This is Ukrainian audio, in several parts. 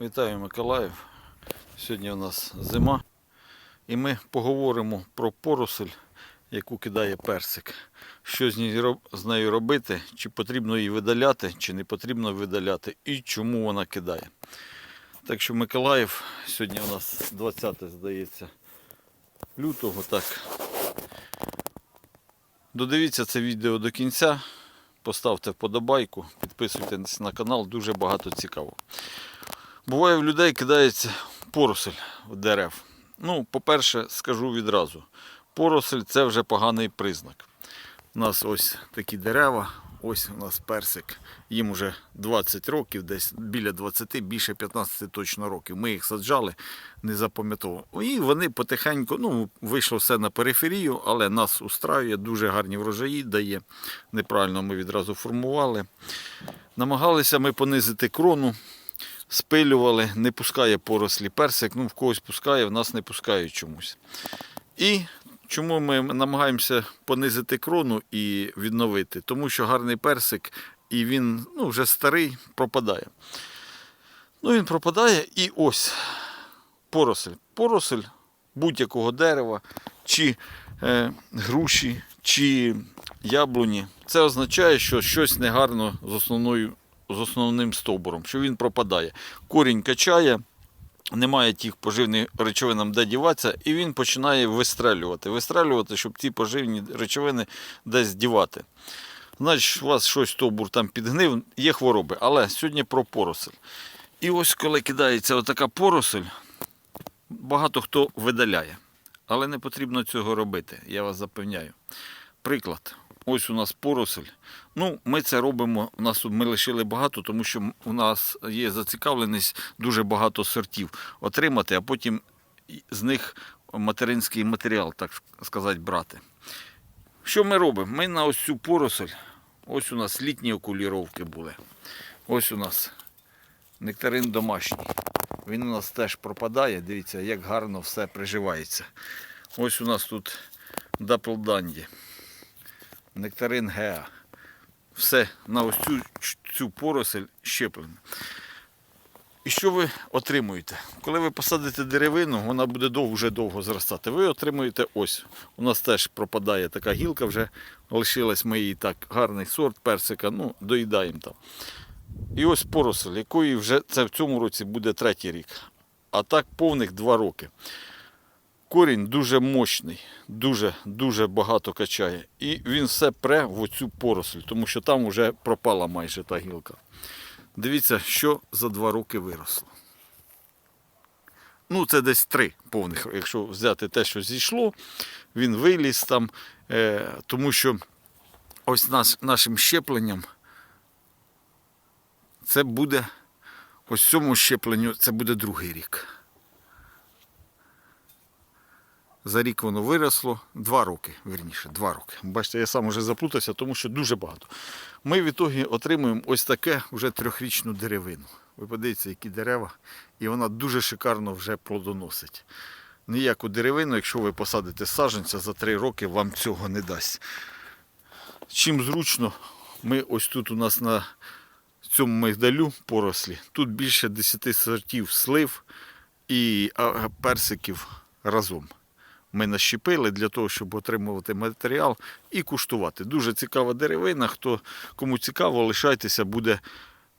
Вітаю Миколаїв. Сьогодні у нас зима. І ми поговоримо про поросль, яку кидає персик. Що з нею робити, чи потрібно її видаляти, чи не потрібно видаляти, і чому вона кидає. Так що Миколаїв, сьогодні у нас 20, здається, лютого. Так. Додивіться це відео до кінця. Поставте вподобайку, підписуйтесь на канал, дуже багато цікавого. Буває, в людей кидається поросль в дерев. Ну, по-перше, скажу відразу: поросль це вже поганий признак. У нас ось такі дерева, ось у нас персик. Їм вже 20 років, десь біля 20, більше 15 точно років. Ми їх саджали, не запам'ятовував. І вони потихеньку, ну, вийшло все на периферію, але нас устраює, дуже гарні врожаї дає. Неправильно ми відразу формували. Намагалися ми понизити крону спилювали, не пускає порослі персик, ну в когось пускає, в нас не пускають чомусь. І чому ми намагаємося понизити крону і відновити? Тому що гарний персик, і він ну, вже старий, пропадає. Ну, він пропадає і ось поросль. Поросль будь-якого дерева, чи е, груші, чи яблуні. Це означає, що щось негарно з основною з основним стовбуром, що він пропадає. Корінь качає, немає тих поживних речовинам, де діватися, і він починає вистрелювати. Вистрелювати, щоб ті поживні речовини десь дівати. Значить, у вас щось стовбур там підгнив, є хвороби. Але сьогодні про поросль. І ось коли кидається отака поросль, багато хто видаляє. Але не потрібно цього робити, я вас запевняю. Приклад. Ось у нас поросль. Ну, ми це робимо. У нас ми лишили багато, тому що у нас є зацікавленість дуже багато сортів отримати, а потім з них материнський матеріал, так сказати, брати. Що ми робимо? Ми на ось цю поросль, ось у нас літні окуліровки були. Ось у нас нектарин домашній. Він у нас теж пропадає. Дивіться, як гарно все приживається. Ось у нас тут Даплданді нектарин Геа. Все на ось цю, цю поросль щеплено. І що ви отримуєте? Коли ви посадите деревину, вона буде довго, вже довго зростати. Ви отримуєте ось. У нас теж пропадає така гілка, вже лишилась ми її так, гарний сорт персика, ну, доїдаємо там. І ось поросль, якої вже це в цьому році буде третій рік. А так повних два роки. Корінь дуже мощний, дуже дуже багато качає. І він все пре в оцю поросль, тому що там вже пропала майже та гілка. Дивіться, що за два роки виросло. Ну, це десь три повних, якщо взяти те, що зійшло, він виліз там, е, тому що ось нас, нашим щепленням це буде, ось цьому щепленню це буде другий рік. За рік воно виросло два роки, вірніше, два роки. Бачите, я сам вже заплутався, тому що дуже багато. Ми в ітогі отримуємо ось таке вже трьохрічну деревину. Ви подивіться, які дерева, і вона дуже шикарно вже плодоносить. Ніяку деревину, якщо ви посадите саджанця за три роки, вам цього не дасть. Чим зручно, ми ось тут у нас на цьому мигдалю порослі, тут більше 10 сортів слив і персиків разом ми нащепили для того, щоб отримувати матеріал і куштувати. Дуже цікава деревина. Хто кому цікаво, лишайтеся, буде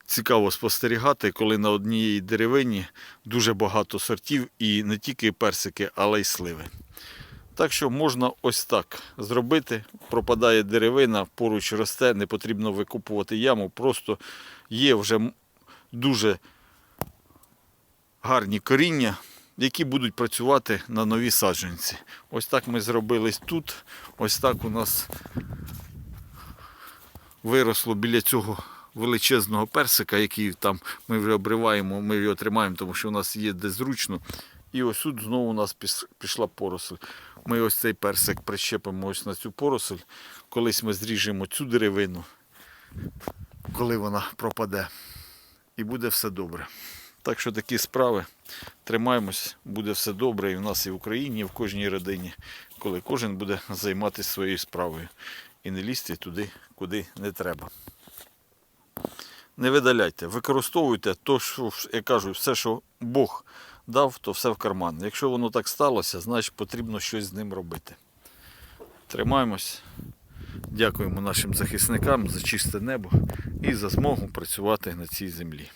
цікаво спостерігати, коли на одній деревині дуже багато сортів і не тільки персики, але й сливи. Так що можна ось так зробити. Пропадає деревина, поруч росте, не потрібно викопувати яму. Просто є вже дуже гарні коріння, які будуть працювати на нові саджанці. Ось так ми зробили тут. Ось так у нас виросло біля цього величезного персика, який там ми вже обриваємо, ми його тримаємо, тому що у нас є де зручно. І ось тут знову у нас пішла поросль. Ми ось цей персик прищепимо ось на цю поросль. Колись ми зріжемо цю деревину, коли вона пропаде. І буде все добре. Так що такі справи. Тримаємось, буде все добре і в нас, і в Україні, і в кожній родині, коли кожен буде займатися своєю справою і не лізти туди, куди не треба. Не видаляйте, використовуйте то, що я кажу, все, що Бог дав, то все в карман. Якщо воно так сталося, значить потрібно щось з ним робити. Тримаємось. Дякуємо нашим захисникам за чисте небо і за змогу працювати на цій землі.